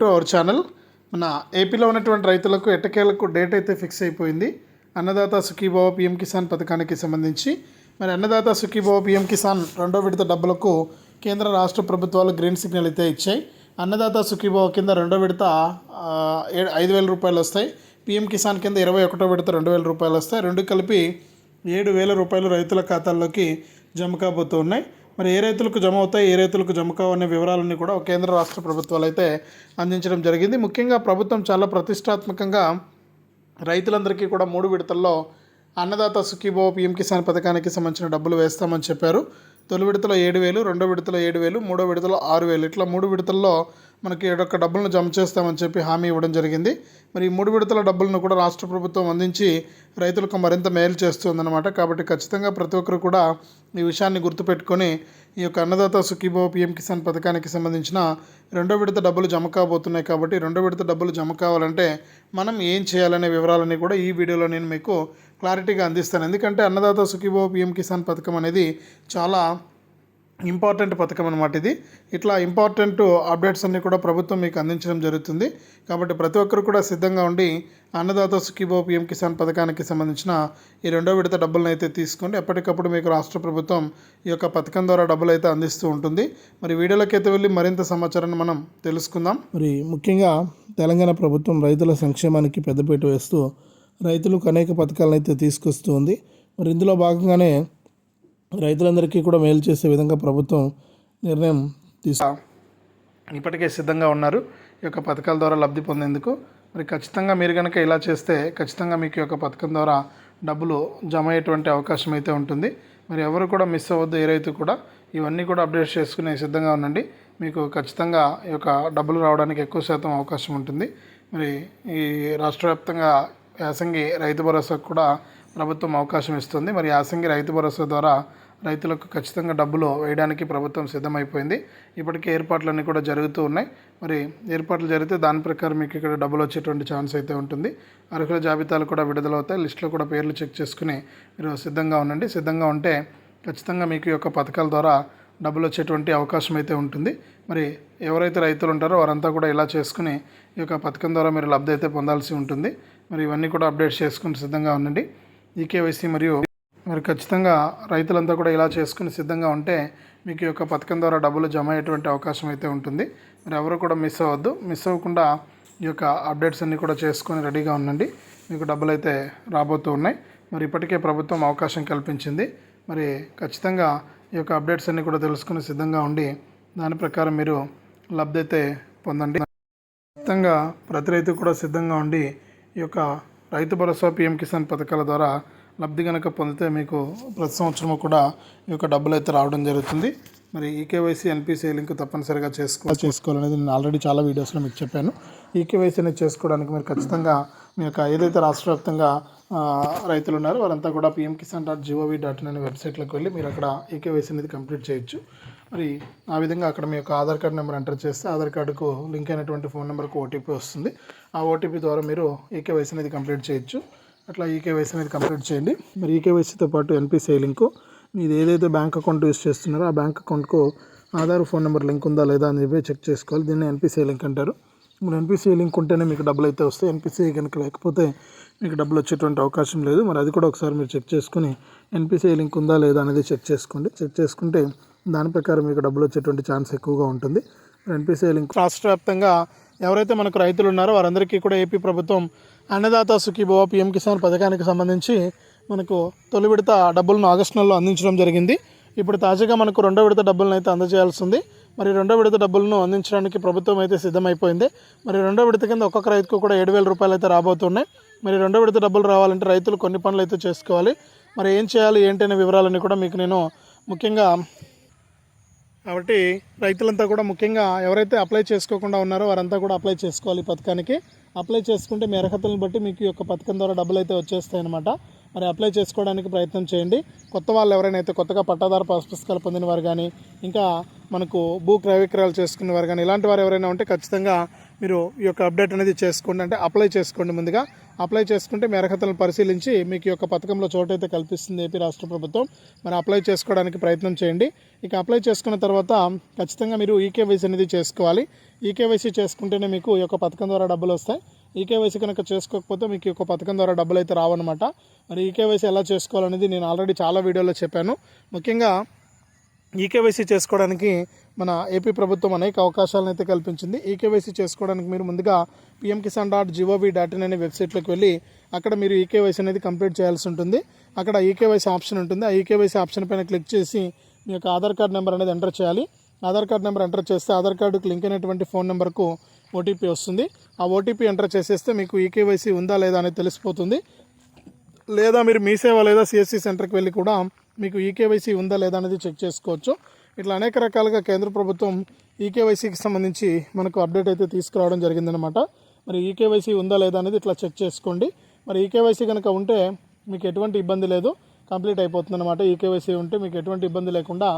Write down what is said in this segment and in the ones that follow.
To our channel మన ఏపీలో ఉన్నటువంటి రైతులకు ఎట్టకేలకు డేట్ అయితే ఫిక్స్ అయిపోయింది. అన్నదాత సుఖీభావ పిఎం కిసాన్ పథకానికి సంబంధించి. మరి అన్నదాత సుఖీభావ పిఎం కిసాన్ రెండో విడత డబ్బులకు కేంద్ర రాష్ట్ర ప్రభుత్వాలు గ్రీన్ సిగ్నల్ అయితే ఇచ్చాయి. అన్నదాత సుఖీభావ కింద రెండో విడత ఐదు వేల రూపాయలు వస్తాయి. పిఎం కిసాన్ కింద ఇరవై ఒకటో విడత రెండు వేల రూపాయలు వస్తాయి. రెండు కలిపి ఏడు వేల రూపాయలు రైతుల ఖాతాల్లోకి జమ కాబోతూ ఉన్నాయి మరి ఏ రైతులకు జమ అవుతాయి ఏ రైతులకు జమ కావు అనే వివరాలన్నీ కూడా కేంద్ర రాష్ట్ర ప్రభుత్వాలు అయితే అందించడం జరిగింది. ముఖ్యంగా ప్రభుత్వం చాలా ప్రతిష్టాత్మకంగా రైతులందరికీ కూడా మూడు విడతల్లో అన్నదాత సుఖీభావ పిఎం కిసాన్ పథకానికి సంబంధించిన డబ్బులు వేస్తామని చెప్పారు. తొలి విడతలో ఏడు వేలు రెండో విడతలో ఏడు వేలు మూడో విడతలో ఆరు వేలు. ఇట్లా మూడు విడతల్లో మనకి ఏడొక్క డబ్బులను జమ చేస్తామని చెప్పి హామీ ఇవ్వడం జరిగింది. మరి ఈ మూడు విడతల డబ్బులను కూడా రాష్ట్ర ప్రభుత్వం అందించి రైతులకు మరింత మేలు చేస్తుందన్నమాట. కాబట్టి ఖచ్చితంగా ప్రతి ఒక్కరు కూడా ఈ విషయాన్ని గుర్తుపెట్టుకొని ఈ యొక్క అన్నదాత సుఖీభో పిఎం కిసాన్ పథకానికి సంబంధించిన రెండో విడత డబ్బులు జమ కాబోతున్నాయి కాబట్టి రెండో విడత డబ్బులు జమ కావాలంటే మనం ఏం చేయాలనే వివరాలని కూడా ఈ వీడియోలో నేను మీకు క్లారిటీగా అందిస్తాను. ఎందుకంటే అన్నదాత సుఖీభావ పిఎం కిసాన్ పథకం అనేది చాలా ఇంపార్టెంట్ పథకం అనమాట ఇది. ఇట్లా ఇంపార్టెంట్ అప్డేట్స్ అన్నీ కూడా ప్రభుత్వం మీకు అందించడం జరుగుతుంది. కాబట్టి ప్రతి ఒక్కరు కూడా సిద్ధంగా ఉండి అన్నదాత సుఖీభావ పిఎం కిసాన్ పథకానికి సంబంధించిన ఈ రెండో విడత డబ్బులను అయితే తీసుకోండి. ఎప్పటికప్పుడు మీకు రాష్ట్ర ప్రభుత్వం ఈ యొక్క పథకం ద్వారా డబ్బులు అయితే అందిస్తూ ఉంటుంది. మరి వీడియోలోకి అయితే వెళ్ళి మరింత సమాచారాన్ని మనం తెలుసుకుందాం. మరి ముఖ్యంగా తెలంగాణ ప్రభుత్వం రైతుల సంక్షేమానికి పెద్దపీట వేస్తూ రైతులకు అనేక పథకాలను అయితే తీసుకొస్తూ ఉంది మరి ఇందులో భాగంగానే రైతులందరికీ కూడా మేలు చేసే విధంగా ప్రభుత్వం నిర్ణయం తీసు ఇప్పటికే సిద్ధంగా ఉన్నారు. ఈ యొక్క పథకాల ద్వారా లబ్ధి పొందేందుకు. మరి ఖచ్చితంగా మీరు కనుక ఇలా చేస్తే ఖచ్చితంగా మీకు ఈ యొక్క పథకం ద్వారా డబ్బులు జమ అయ్యేటువంటి అవకాశం అయితే ఉంటుంది. మరి ఎవరు కూడా మిస్ అవ్వద్దు ఏ రైతు కూడా. ఇవన్నీ కూడా అప్డేట్ చేసుకునే సిద్ధంగా ఉండండి. మీకు ఖచ్చితంగా ఈ యొక్క డబ్బులు రావడానికి ఎక్కువ శాతం అవకాశం ఉంటుంది. మరి ఈ రాష్ట్ర వ్యాప్తంగా యాసంగి రైతు భరోసాకు కూడా ప్రభుత్వం అవకాశం ఇస్తుంది. మరి యాసంగి రైతు భరోసా ద్వారా రైతులకు ఖచ్చితంగా డబ్బులు వేయడానికి ప్రభుత్వం సిద్ధమైపోయింది. ఇప్పటికే ఏర్పాట్లన్నీ కూడా జరుగుతూ ఉన్నాయి. మరి ఏర్పాట్లు జరిగితే దాని ప్రకారం మీకు ఇక్కడ డబ్బులు వచ్చేటువంటి ఛాన్స్ అయితే ఉంటుంది. అర్హుల జాబితాలు కూడా విడుదలవుతాయి. లిస్టులో కూడా పేర్లు చెక్ చేసుకుని మీరు సిద్ధంగా ఉండండి. సిద్ధంగా ఉంటే ఖచ్చితంగా మీకు ఈ యొక్క పథకాల ద్వారా డబ్బులు వచ్చేటువంటి అవకాశం అయితే ఉంటుంది. మరి ఎవరైతే రైతులు ఉంటారో వారంతా కూడా ఇలా చేసుకుని ఈ యొక్క పథకం ద్వారా మీరు లబ్ధి అయితే పొందాల్సి ఉంటుంది. మరి ఇవన్నీ కూడా అప్డేట్ చేసుకుని సిద్ధంగా ఉండండి. ఈకేవైసీ మరియు మరి ఖచ్చితంగా రైతులంతా కూడా ఇలా చేసుకుని సిద్ధంగా ఉంటే మీకు ఈ యొక్క పథకం ద్వారా డబ్బులు జమ అయ్యేటువంటి అవకాశం అయితే ఉంటుంది. మరి ఎవరు కూడా మిస్ అవ్వద్దు. మిస్ అవ్వకుండా ఈ యొక్క అప్డేట్స్ అన్నీ కూడా చేసుకొని రెడీగా ఉండండి. మీకు డబ్బులు అయితే రాబోతూ ఉన్నాయి. మరి ఇప్పటికే ప్రభుత్వం అవకాశం కల్పించింది. మరి ఖచ్చితంగా ఈ యొక్క అప్డేట్స్ అన్నీ కూడా తెలుసుకుని సిద్ధంగా ఉండి దాని ప్రకారం మీరు లబ్ధి అయితే పొందండి. ఖచ్చితంగా ప్రతి రైతు కూడా సిద్ధంగా ఉండి ఈ యొక్క రైతు భరోసా పిఎం కిసాన్ పథకాల ద్వారా లబ్ధి కనుక పొందితే మీకు ప్రతి సంవత్సరము కూడా ఈ యొక్క డబ్బులు అయితే రావడం జరుగుతుంది. మరి ఈకేవైసీ ఎన్పిసి లింక్ తప్పనిసరిగా చేసుకో చేసుకోవాలనేది నేను ఆల్రెడీ చాలా వీడియోస్లో మీకు చెప్పాను. ఈకేవైసీ అనేది చేసుకోవడానికి మీరు ఖచ్చితంగా మీ యొక్క ఏదైతే రాష్ట్ర వ్యాప్తంగా రైతులు ఉన్నారో వారంతా కూడా PM Kisan dot G O V dot in అనే వెబ్సైట్లోకి వెళ్ళి మీరు అక్కడ ఈకేవైసీ అనేది కంప్లీట్ చేయొచ్చు. మరి ఆ విధంగా అక్కడ మీ యొక్క ఆధార్ కార్డ్ నెంబర్ ఎంటర్ చేస్తే ఆధార్ కార్డుకు లింక్ అయినటువంటి ఫోన్ నెంబర్కు ఓటీపీ వస్తుంది. ఆ ఓటీపీ ద్వారా మీరు ఈకేవైసీ అనేది కంప్లీట్ చేయొచ్చు. అట్లా ఈకేవైసీ అనేది కంప్లీట్ చేయండి. మరి ఈకేవైసీతో పాటు ఎన్పిసిఐ లింకు మీది ఏదైతే బ్యాంక్ అకౌంట్ యూస్ చేస్తున్నారో ఆ బ్యాంక్ అకౌంట్కు ఆధార్ ఫోన్ నెంబర్ లింక్ ఉందా లేదా అని చెప్పి చెక్ చేసుకోవాలి. దీన్ని ఎన్పిసిఐ లింక్ అంటారు. మీరు ఎన్పిసిఐ లింక్ ఉంటేనే మీకు డబ్బులు అయితే వస్తాయి. ఎన్పిసిఐ కనుక లేకపోతే మీకు డబ్బులు వచ్చేటువంటి అవకాశం లేదు. మరి అది కూడా ఒకసారి మీరు చెక్ చేసుకుని ఎన్పిసిఐ లింక్ ఉందా లేదా అనేది చెక్ చేసుకోండి. చెక్ చేసుకుంటే దాని ప్రకారం మీకు డబ్బులు వచ్చేటువంటి ఛాన్స్ ఎక్కువగా ఉంటుంది. ఎన్పిసిఐ లింక్ రాష్ట్ర వ్యాప్తంగా ఎవరైతే మనకు రైతులు ఉన్నారో వారందరికీ కూడా ఏపీ ప్రభుత్వం అన్నదాత సుఖీభవ పిఎం కిసాన్ పథకానికి సంబంధించి మనకు తొలి విడత డబ్బులను ఆగస్టు నెలలో అందించడం జరిగింది. ఇప్పుడు తాజాగా మనకు రెండో విడత డబ్బులను అయితే అందజేయాల్సి ఉంది. మరి రెండో విడత డబ్బులను అందించడానికి ప్రభుత్వం అయితే సిద్ధమైపోయింది. మరి రెండో విడత కింద ఒక్కొక్క రైతుకు కూడా ఏడు వేల రూపాయలు అయితే రాబోతున్నాయి. మరి రెండో విడత డబ్బులు రావాలంటే రైతులు కొన్ని పనులు అయితే చేసుకోవాలి. మరి ఏం చేయాలి ఏంటనే వివరాలన్నీ కూడా మీకు నేను ముఖ్యంగా కాబట్టి రైతులంతా కూడా ముఖ్యంగా ఎవరైతే అప్లై చేసుకోకుండా ఉన్నారో వారంతా కూడా అప్లై చేసుకోవాలి ఈ పథకానికి. అప్లై చేసుకుంటే మీ అర్హతలను బట్టి మీకు ఈ యొక్క పథకం ద్వారా డబ్బులు అయితే వచ్చేస్తాయన్నమాట. మరి అప్లై చేసుకోవడానికి ప్రయత్నం చేయండి. కొత్త వాళ్ళు ఎవరైనా అయితే కొత్తగా పట్టాదారు పాస్ పుస్తకాలు పొందిన వారు కానీ ఇంకా మనకు భూ క్రయ విక్రయాలు చేసుకునే వారు కానీ ఇలాంటి వారు ఎవరైనా ఉంటే ఖచ్చితంగా మీరు ఈ యొక్క అప్డేట్ అనేది చేసుకోండి. అంటే అప్లై చేసుకోండి ముందుగా. అప్లై చేసుకుంటే మీ అర్హతలను పరిశీలించి మీకు యొక్క పథకంలో చోటైతే కల్పిస్తుంది ఏపీ రాష్ట్ర ప్రభుత్వం. మరి అప్లై చేసుకోవడానికి ప్రయత్నం చేయండి. ఇక అప్లై చేసుకున్న తర్వాత ఖచ్చితంగా మీరు ఈకేవైసీ అనేది చేసుకోవాలి. ఈకేవైసీ చేసుకుంటేనే మీకు ఈ యొక్క పథకం ద్వారా డబ్బులు వస్తాయి. ఈకేవైసీ కనుక చేసుకోకపోతే మీకు ఒక యొక్క పథకం ద్వారా డబ్బులు అయితే రావన్నమాట. మరి ఈకేవైసీ ఎలా చేసుకోవాలనేది నేను ఆల్రెడీ చాలా వీడియోలో చెప్పాను. ముఖ్యంగా ఈకేవైసీ చేసుకోవడానికి మన ఏపీ ప్రభుత్వం అనేక అవకాశాలను అయితే కల్పించింది. ఈకేవైసీ చేసుకోవడానికి మీరు ముందుగా PM Kisan dot G O V dot in అనే వెబ్సైట్లోకి వెళ్ళి అక్కడ మీరు ఈకేవైసీ అనేది కంప్లీట్ చేయాల్సి ఉంటుంది. అక్కడ ఈకేవైసీ ఆప్షన్ ఉంటుంది. ఆ ఈకేవైసీ ఆప్షన్ పైన క్లిక్ చేసి మీ యొక్క ఆధార్ కార్డ్ నెంబర్ అనేది ఎంటర్ చేయాలి. ఆధార్ కార్డ్ నెంబర్ ఎంటర్ చేస్తే ఆధార్ కార్డుకు లింక్ అయినటువంటి ఫోన్ నెంబర్కు ఓటీపీ వస్తుంది. ఆ ఓటీపీ ఎంటర్ చేసేస్తే మీకు ఈకేవైసీ ఉందా లేదా అనేది తెలిసిపోతుంది. లేదా మీరు మీ సేవ లేదా సిఎస్సి సెంటర్కి వెళ్ళి కూడా మీకు ఈకేవైసీ ఉందా లేదా అనేది చెక్ చేసుకోవచ్చు. ఇట్లా అనేక రకాలుగా కేంద్ర ప్రభుత్వం ఈకేవైసీకి సంబంధించి మనకు అప్డేట్ అయితే తీసుకురావడం జరిగిందనమాట మరి ఈకేవైసీ ఉందా లేదా అనేది ఇట్లా చెక్ చేసుకోండి. మరి ఈకేవైసీ కనుక ఉంటే మీకు ఎటువంటి ఇబ్బంది లేదు. కంప్లీట్ అయిపోతుంది అనమాట ఈకేవైసీ ఉంటే మీకు ఎటువంటి ఇబ్బంది లేకుండా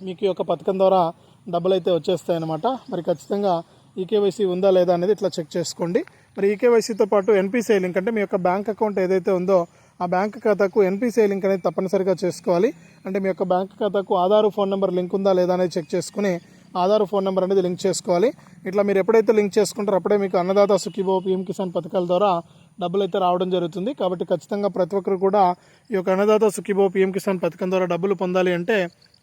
మీకు ఒక యొక్క పథకం ద్వారా డబ్బులు అయితే వచ్చేస్తాయన్నమాట. మరి ఖచ్చితంగా ఈకేవైసీ ఉందా లేదా అనేది ఇట్లా చెక్ చేసుకోండి. మరి ఈకేవైసీతో పాటు ఎన్పిసిఐ లింక్ అంటే మీ యొక్క బ్యాంక్ అకౌంట్ ఏదైతే ఉందో ఆ బ్యాంక్ ఖాతాకు ఎన్పిసిఐ లింక్ అనేది తప్పనిసరిగా చేసుకోవాలి. అంటే మీ యొక్క బ్యాంక్ ఖాతాకు ఆధార్ ఫోన్ నెంబర్ లింక్ ఉందా లేదా అనేది చెక్ చేసుకుని ఆధార్ ఫోన్ నెంబర్ అనేది లింక్ చేసుకోవాలి. ఇట్లా మీరు ఎప్పుడైతే లింక్ చేసుకుంటారో అప్పుడే మీకు అన్నదాత సుఖీభో పిఎం కిసాన్ పథకాల ద్వారా డబ్బులు అయితే రావడం జరుగుతుంది. కాబట్టి ఖచ్చితంగా ప్రతి ఒక్కరు కూడా ఈ యొక్క అన్నదాత సుఖీభో పిఎం కిసాన్ పథకం ద్వారా డబ్బులు పొందాలి అంటే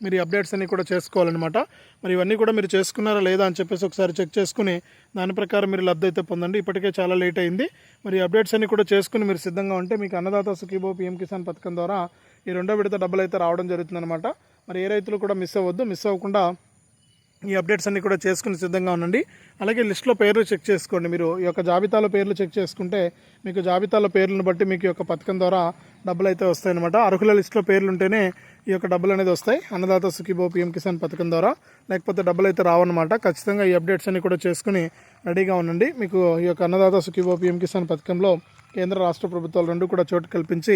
మీరు ఈ అప్డేట్స్ అన్నీ కూడా చేసుకోవాలన్నమాట. మరి ఇవన్నీ కూడా మీరు చేసుకున్నారా లేదా అని చెప్పేసి ఒకసారి చెక్ చేసుకుని దాని ప్రకారం మీరు లబ్ధి అయితే పొందండి. ఇప్పటికే చాలా లేట్ అయింది. మరి అప్డేట్స్ అన్నీ కూడా చేసుకుని మీరు సిద్ధంగా ఉంటే మీకు అన్నదాత సుఖీభో పిఎం కిసాన్ పథకం ద్వారా ఈ రెండో విడత డబ్బులు అయితే రావడం జరుగుతుందన్నమాట. మరి ఏ రైతులు కూడా మిస్ అవ్వద్దు. మిస్ అవ్వకుండా ఈ అప్డేట్స్ అన్ని కూడా చేసుకుని సిద్ధంగా ఉండండి. అలాగే లిస్ట్లో పేర్లు చెక్ చేసుకోండి మీరు. ఈ యొక్క జాబితాలో పేర్లు చెక్ చేసుకుంటే మీకు జాబితాలో పేర్లను బట్టి మీకు యొక్క పథకం ద్వారా డబ్బులు అయితే వస్తాయన్నమాట. అర్హుల లిస్ట్లో పేర్లు ఉంటేనే ఈ యొక్క డబ్బులు అనేది వస్తాయి. అన్నదాత సుఖీబో పిఎం కిసాన్ పథకం ద్వారా. లేకపోతే డబ్బులు అయితే రావన్నమాట. ఖచ్చితంగా ఈ అప్డేట్స్ అన్ని కూడా చేసుకుని రెడీగా ఉండండి. మీకు ఈ యొక్క అన్నదాత సుఖీబో పిఎం కిసాన్ పథకంలో కేంద్ర రాష్ట్ర ప్రభుత్వాలు రెండు కూడా చోటు కల్పించి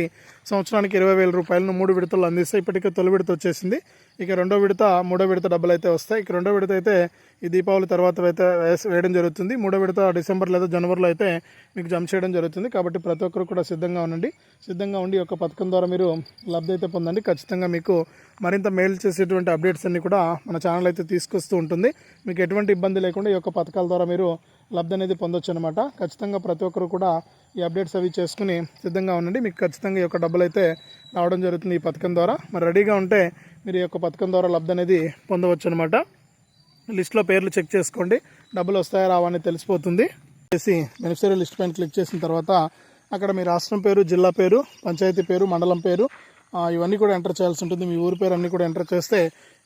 సంవత్సరానికి ఇరవై వేల రూపాయలను మూడు విడతలు అందిస్తే ఇప్పటికే తొలి విడత వచ్చేసింది. ఇక రెండో విడత మూడో విడత డబ్బులు అయితే వస్తాయి. ఇక రెండో విడత అయితే ఈ దీపావళి తర్వాత అయితే వేస్- వేయడం జరుగుతుంది. మూడో విడత డిసెంబర్ లేదా జనవరిలో అయితే మీకు జమ చేయడం జరుగుతుంది. కాబట్టి ప్రతి ఒక్కరు కూడా సిద్ధంగా ఉండండి. సిద్ధంగా ఉండి ఒక పథకం ద్వారా మీరు లబ్ధి అయితే పొందండి. ఖచ్చితంగా మీకు మరింత మేలు చేసేటువంటి అప్డేట్స్ అన్నీ కూడా మన ఛానల్ అయితే తీసుకొస్తూ ఉంటుంది. మీకు ఎటువంటి ఇబ్బంది లేకుండా ఈ యొక్క పథకాల ద్వారా మీరు లబ్ధి అనేది పొందొచ్చు అనమాట ఖచ్చితంగా ప్రతి ఒక్కరు కూడా ఈ అప్డేట్స్ అవి చేసుకుని సిద్ధంగా ఉండండి. మీకు ఖచ్చితంగా ఈ యొక్క డబ్బులు అయితే రావడం జరుగుతుంది ఈ పథకం ద్వారా. మరి రెడీగా ఉంటే మీరు ఈ యొక్క పథకం ద్వారా లబ్ధి అనేది పొందవచ్చు అనమాట లిస్ట్లో పేర్లు చెక్ చేసుకోండి. డబ్బులు వస్తాయా రావా అనేది తెలిసిపోతుంది. చేసి బెనిఫిషరీ లిస్ట్ పైన క్లిక్ చేసిన తర్వాత అక్కడ మీ రాష్ట్రం పేరు జిల్లా పేరు పంచాయతీ పేరు మండలం పేరు ఇవన్నీ కూడా ఎంటర్ చేయాల్సి ఉంటుంది. మీ ఊరి పేరు అన్నీ కూడా ఎంటర్ చేస్తే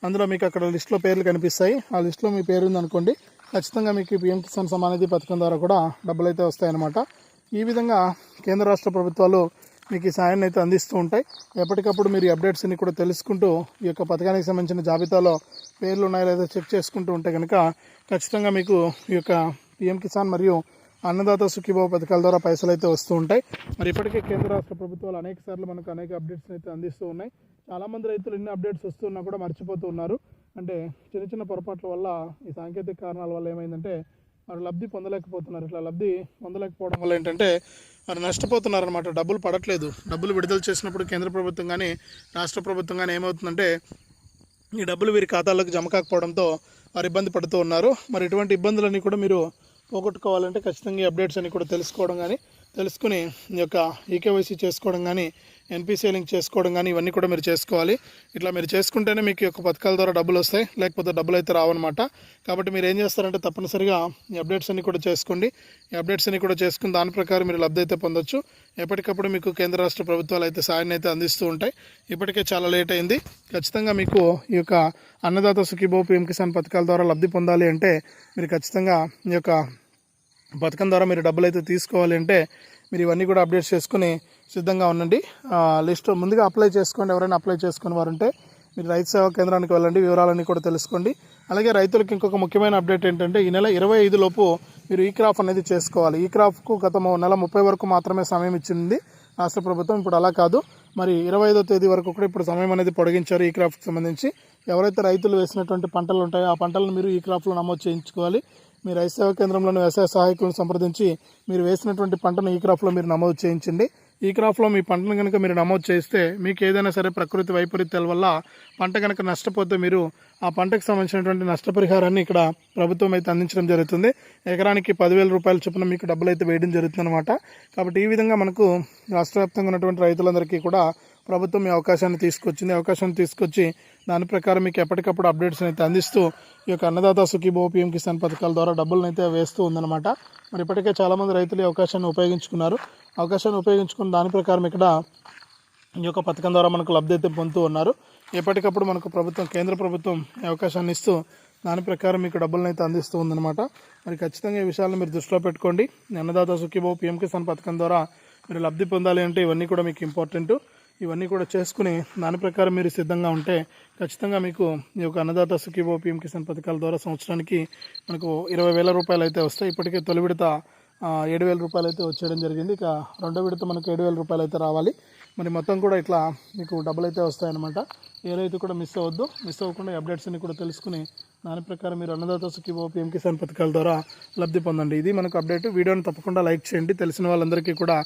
అందులో మీకు అక్కడ లిస్ట్లో పేర్లు కనిపిస్తాయి. ఆ లిస్ట్లో మీ పేరు ఉందనుకోండి ఖచ్చితంగా మీకు పిఎం కిసాన్ సమానిధి పథకం ద్వారా కూడా డబ్బులు అయితే వస్తాయన్నమాట. ఈ విధంగా కేంద్ర రాష్ట్ర ప్రభుత్వాలు మీకు ఈ సాయాన్ని అయితే అందిస్తూ ఉంటాయి. ఎప్పటికప్పుడు మీరు అప్డేట్స్ని కూడా తెలుసుకుంటూ ఈ యొక్క పథకానికి సంబంధించిన జాబితాలో పేర్లు ఉన్నాయో లేదో చెక్ చేసుకుంటూ ఉంటే కనుక ఖచ్చితంగా మీకు ఈ యొక్క పిఎం కిసాన్ మరియు అన్నదాత సుఖీభావ పథకాల ద్వారా పైసలు అయితే వస్తూ ఉంటాయి. మరి ఇప్పటికే కేంద్ర రాష్ట్ర ప్రభుత్వాలు అనేక సార్లు మనకు అనేక అప్డేట్స్ని అయితే అందిస్తూ ఉన్నాయి. చాలామంది రైతులు ఎన్ని అప్డేట్స్ వస్తున్నా కూడా మర్చిపోతూ ఉన్నారు. అంటే చిన్న చిన్న పొరపాట్ల వల్ల ఈ సాంకేతిక కారణాల వల్ల ఏమైందంటే వారు లబ్ధి పొందలేకపోతున్నారు. ఇట్లా లబ్ధి పొందలేకపోవడం వల్ల ఏంటంటే వారు నష్టపోతున్నారనమాట డబ్బులు పడట్లేదు. డబ్బులు విడుదల చేసినప్పుడు కేంద్ర ప్రభుత్వం కానీ రాష్ట్ర ప్రభుత్వం కానీ ఏమవుతుందంటే ఈ డబ్బులు వీరి ఖాతాలకు జమ కాకపోవడంతో వారు ఇబ్బంది పడుతూ ఉన్నారు. మరి ఇటువంటి ఇబ్బందులన్నీ కూడా మీరు పోగొట్టుకోవాలంటే ఖచ్చితంగా ఈ అప్డేట్స్ అన్ని కూడా తెలుసుకోవడం కానీ తెలుసుకుని ఈ యొక్క ఈకేవైసీ చేసుకోవడం కానీ ఎన్పిసి లింక్ చేసుకోవడం కానీ ఇవన్నీ కూడా మీరు చేసుకోవాలి. ఇట్లా మీరు చేసుకుంటేనే మీకు యొక్క పథకాల ద్వారా డబ్బులు వస్తాయి. లేకపోతే డబ్బులు అయితే రావన్నమాట. కాబట్టి మీరు ఏం చేస్తారంటే తప్పనిసరిగా ఈ అప్డేట్స్ అన్ని కూడా చేసుకోండి. ఈ అప్డేట్స్ అన్ని కూడా చేసుకుని దాని ప్రకారం మీరు లబ్ధి అయితే పొందొచ్చు. ఎప్పటికప్పుడు మీకు కేంద్ర రాష్ట్ర ప్రభుత్వాలు అయితే సాయాన్ని అయితే అందిస్తూ ఉంటాయి. ఇప్పటికే చాలా లేట్ అయింది. ఖచ్చితంగా మీకు ఈ యొక్క అన్నదాత సుఖీభో పిఎం కిసాన్ పథకాల ద్వారా లబ్ధి పొందాలి అంటే మీరు ఖచ్చితంగా ఈ యొక్క పథకం ద్వారా మీరు డబ్బులు అయితే తీసుకోవాలి అంటే మీరు ఇవన్నీ కూడా అప్డేట్ చేసుకుని సిద్ధంగా ఉండండి. లిస్ట్ ముందుగా అప్లై చేసుకోండి. ఎవరైనా అప్లై చేసుకుని వారు ఉంటే మీరు రైతు సేవా కేంద్రానికి వెళ్ళండి. వివరాలన్నీ కూడా తెలుసుకోండి. అలాగే రైతులకు ఇంకొక ముఖ్యమైన అప్డేట్ ఏంటంటే ఈ నెల ఇరవై ఐదు లోపు మీరు ఈ క్రాప్ అనేది చేసుకోవాలి. ఈ క్రాప్కు గత నెల ముప్పై వరకు మాత్రమే సమయం ఇచ్చింది రాష్ట్ర ప్రభుత్వం. ఇప్పుడు అలా కాదు. మరి ఇరవై ఐదో తేదీ వరకు కూడా ఇప్పుడు సమయం అనేది పొడిగించారు ఈ క్రాప్కి సంబంధించి. ఎవరైతే రైతులు వేసినటువంటి పంటలు ఉంటాయో ఆ పంటలను మీరు ఈ క్రాప్లో నమోదు చేయించుకోవాలి. మీ రైతు సేవా కేంద్రంలోని వ్యవసాయ సహాయకులను సంప్రదించి మీరు వేసినటువంటి పంటను ఈ క్రాప్లో మీరు నమోదు చేయించండి. ఈ క్రాప్లో మీ పంటను కనుక మీరు నమోదు చేస్తే మీకు ఏదైనా సరే ప్రకృతి వైపరీత్యాల వల్ల పంట కనుక నష్టపోతే మీరు ఆ పంటకు సంబంధించినటువంటి నష్టపరిహారాన్ని ఇక్కడ ప్రభుత్వం అయితే అందించడం జరుగుతుంది. ఎకరానికి పదివేల రూపాయల చొప్పున మీకు డబ్బులు అయితే వేయడం జరుగుతుంది అనమాట కాబట్టి ఈ విధంగా మనకు రాష్ట్ర వ్యాప్తంగా ఉన్నటువంటి రైతులందరికీ కూడా ప్రభుత్వం ఈ అవకాశాన్ని తీసుకొచ్చింది. అవకాశం అవకాశాన్ని తీసుకొచ్చి దాని ప్రకారం మీకు ఎప్పటికప్పుడు అప్డేట్స్ అయితే అందిస్తూ ఈ యొక్క అన్నదాత సుఖీభో పిఎం కిసాన్ పథకాల ద్వారా డబ్బులను అయితే వేస్తూ ఉందన్నమాట. మరి ఇప్పటికే చాలామంది రైతులు ఈ అవకాశాన్ని ఉపయోగించుకున్నారు. అవకాశాన్ని ఉపయోగించుకున్న దాని ప్రకారం ఇక్కడ ఈ యొక్క పథకం ద్వారా మనకు లబ్ధి అయితే పొందుతూ ఉన్నారు. ఎప్పటికప్పుడు మనకు ప్రభుత్వం కేంద్ర ప్రభుత్వం ఈ అవకాశాన్ని ఇస్తూ దాని ప్రకారం మీకు డబ్బులను అయితే అందిస్తూ ఉందన్నమాట. మరి ఖచ్చితంగా ఈ విషయాలను మీరు దృష్టిలో పెట్టుకోండి. అన్నదాత సుఖీభావ్ పిఎం కిసాన్ పథకం ద్వారా మీరు లబ్ధి పొందాలి అంటే ఇవన్నీ కూడా మీకు ఇంపార్టెంట్ ఇవన్నీ కూడా చేసుకుని దాని ప్రకారం మీరు సిద్ధంగా ఉంటే ఖచ్చితంగా మీకు ఈ యొక్క అన్నదాత సుఖీభో పిఎం కిసాన్ పథకాల ద్వారా సంవత్సరానికి మనకు ఇరవై వేల రూపాయలు అయితే వస్తాయి. ఇప్పటికే తొలి విడత ఏడు వేల రూపాయలు అయితే వచ్చేయడం జరిగింది. ఇక రెండో విడత మనకు ఏడు వేల రూపాయలు అయితే రావాలి. మరి మొత్తం కూడా ఇట్లా మీకు డబ్బులు అయితే వస్తాయన్నమాట. ఏదైతే కూడా మిస్ అవ్వద్దు. మిస్ అవ్వకుండా అప్డేట్స్ అన్ని కూడా తెలుసుకుని దాని ప్రకారం మీరు అన్నదాత సుఖీభో పిఎం కిసాన్ పథకాల ద్వారా లబ్ధి పొందండి. ఇది మనకు అప్డేట్. వీడియోని తప్పకుండా లైక్ చేయండి. తెలిసిన వాళ్ళందరికీ కూడా